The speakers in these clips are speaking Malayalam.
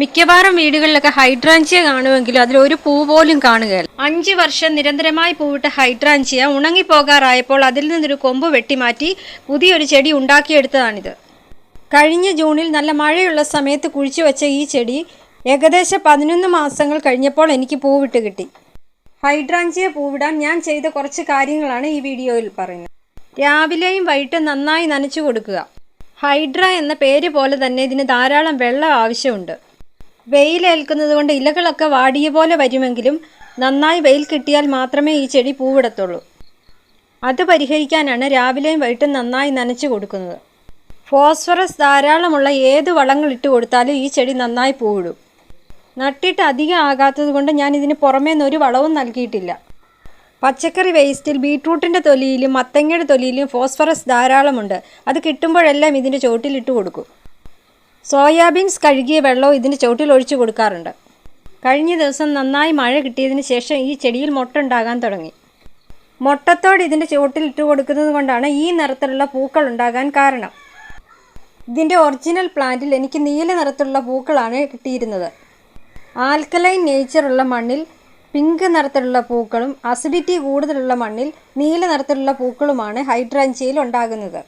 മിക്കവാറും വീടുകളിലൊക്കെ ഹൈഡ്രാഞ്ചിയ കാണുമെങ്കിലും അതിൽ ഒരു പൂ പോലും കാണുകയില്ല. അഞ്ചു വർഷം നിരന്തരമായി പൂവിട്ട ഹൈഡ്രാഞ്ചിയ ഉണങ്ങിപ്പോകാറായപ്പോൾ അതിൽ നിന്നൊരു കൊമ്പ് വെട്ടിമാറ്റി പുതിയൊരു ചെടി ഉണ്ടാക്കിയെടുത്തതാണിത്. കഴിഞ്ഞ ജൂണിൽ നല്ല മഴയുള്ള സമയത്ത് കുഴിച്ചു വെച്ച ഈ ചെടി ഏകദേശം പതിനൊന്ന് മാസങ്ങൾ കഴിഞ്ഞപ്പോൾ എനിക്ക് പൂവിട്ട് കിട്ടി. ഹൈഡ്രാഞ്ചിയ പൂവിടാൻ ഞാൻ ചെയ്ത കുറച്ച് കാര്യങ്ങളാണ് ഈ വീഡിയോയിൽ പറയുന്നത്. രാവിലെയും വൈകിട്ടും നന്നായി നനച്ചു കൊടുക്കുക. ഹൈഡ്ര എന്ന പേര് പോലെ തന്നെ ഇതിന് ധാരാളം വെള്ളം ആവശ്യമുണ്ട്. വെയിലേൽക്കുന്നത് കൊണ്ട് ഇലകളൊക്കെ വാടിയ പോലെ വരുമെങ്കിലും നന്നായി വെയിൽ കിട്ടിയാൽ മാത്രമേ ഈ ചെടി പൂവിടത്തുള്ളൂ. അത് പരിഹരിക്കാനാണ് രാവിലെയും വൈകിട്ടും നന്നായി നനച്ചു കൊടുക്കുന്നത്. ഫോസ്ഫറസ് ധാരാളമുള്ള ഏത് വളങ്ങൾ ഇട്ട് കൊടുത്താലും ഈ ചെടി നന്നായി പൂവിടും. നട്ടിട്ട് അധികം ആകാത്തത് കൊണ്ട് ഞാൻ ഇതിന് പുറമേ നിന്ന് ഒരു വളവും നൽകിയിട്ടില്ല. പച്ചക്കറി വേസ്റ്റിൽ ബീട്രൂട്ടിന്റെ തൊലിയിലും മത്തങ്ങയുടെ തൊലിയിലും ഫോസ്ഫറസ് ധാരാളമുണ്ട്. അത് കിട്ടുമ്പോഴെല്ലാം ഇതിന്റെ ചോട്ടിലിട്ട് കൊടുക്കും. സോയാബീൻസ് കഴുകിയ വെള്ളവും ഇതിന്റെ ചുവട്ടിൽ ഒഴിച്ചു കൊടുക്കാറുണ്ട്. കഴിഞ്ഞ ദിവസം നന്നായി മഴ കിട്ടിയതിന് ശേഷം ഈ ചെടിയിൽ മുട്ട ഉണ്ടാകാൻ തുടങ്ങി. മുട്ടത്തോട് ഇതിന്റെ ചുവട്ടിൽ ഇട്ട് കൊടുക്കുന്നത് കൊണ്ടാണ് ഈ നിറത്തിലുള്ള പൂക്കൾ ഉണ്ടാകാൻ കാരണം. ഇതിന്റെ ഒറിജിനൽ പ്ലാന്റിൽ എനിക്ക് നീല നിറത്തിലുള്ള പൂക്കളാണ് കിട്ടിയിരുന്നത്. ആൽക്കലൈൻ നേച്ചറുള്ള മണ്ണിൽ പിങ്ക് നിറത്തിലുള്ള പൂക്കളും അസിഡിറ്റി കൂടുതലുള്ള മണ്ണിൽ നീല നിറത്തിലുള്ള പൂക്കളുമാണ് ഹൈഡ്രാഞ്ചിയിൽ ഉണ്ടാകുന്നത്.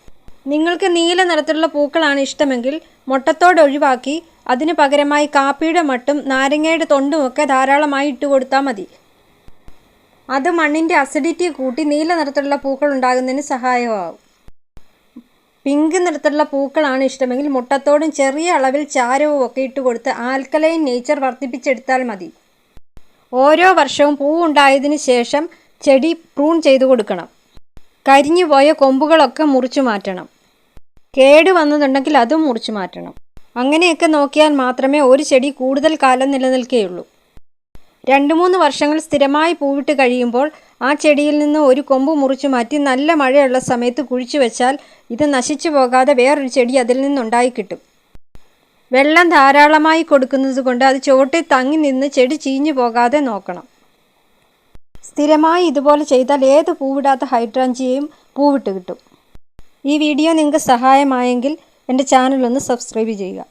നിങ്ങൾക്ക് നീല നിറത്തിലുള്ള പൂക്കളാണ് ഇഷ്ടമെങ്കിൽ മുട്ടത്തോട് ഒഴിവാക്കി അതിന് പകരമായി കാപ്പിയുടെ മട്ടും നാരങ്ങയുടെ തൊണ്ടുമൊക്കെ ധാരാളമായി ഇട്ട് കൊടുത്താൽ മതി. അത് മണ്ണിന്റെ അസിഡിറ്റി കൂട്ടി നീല നിറത്തിലുള്ള പൂക്കൾ ഉണ്ടാകുന്നതിന് സഹായമാവും പിങ്ക് നിറത്തിലുള്ള പൂക്കളാണ് ഇഷ്ടമെങ്കിൽ മുട്ടത്തോടും ചെറിയ അളവിൽ ചാരവും ഒക്കെ ഇട്ട് കൊടുത്ത് ആൽക്കലൈൻ നേച്ചർ വർദ്ധിപ്പിച്ചെടുത്താൽ മതി. ഓരോ വർഷവും പൂവുണ്ടായതിനു ശേഷം ചെടി പ്രൂൺ ചെയ്തു കൊടുക്കണം. കരിഞ്ഞു പോയ കൊമ്പുകളൊക്കെ മുറിച്ചു മാറ്റണം. കേട് വന്നിട്ടുണ്ടെങ്കിൽ അതും മുറിച്ചു മാറ്റണം. അങ്ങനെയൊക്കെ നോക്കിയാൽ മാത്രമേ ഒരു ചെടി കൂടുതൽ കാലം നിലനിൽക്കുകയുള്ളൂ രണ്ട് മൂന്ന് വർഷങ്ങൾ സ്ഥിരമായി പൂവിട്ട് കഴിയുമ്പോൾ ആ ചെടിയിൽ നിന്ന് ഒരു കൊമ്പ് മുറിച്ചു മാറ്റി നല്ല മഴയുള്ള സമയത്ത് കുഴിച്ചു വെച്ചാൽ ഇത് നശിച്ചു പോകാതെ വേറൊരു ചെടി അതിൽ നിന്നുണ്ടായി കിട്ടും. വെള്ളം ധാരാളമായി കൊടുക്കുന്നത് കൊണ്ട് അത് ചുവട്ടിൽ തങ്ങി നിന്ന് ചെടി ചീഞ്ഞു പോകാതെ നോക്കണം. സ്ഥിരമായി ഇതുപോലെ ചെയ്താൽ ഏത് പൂവിടാത്ത ഹൈഡ്രാഞ്ചിയയും പൂവിട്ട് കിട്ടും. ഈ വീഡിയോ നിങ്ങൾക്ക് സഹായമായെങ്കിൽ എന്റെ ചാനലൊന്ന് സബ്സ്ക്രൈബ് ചെയ്യുക.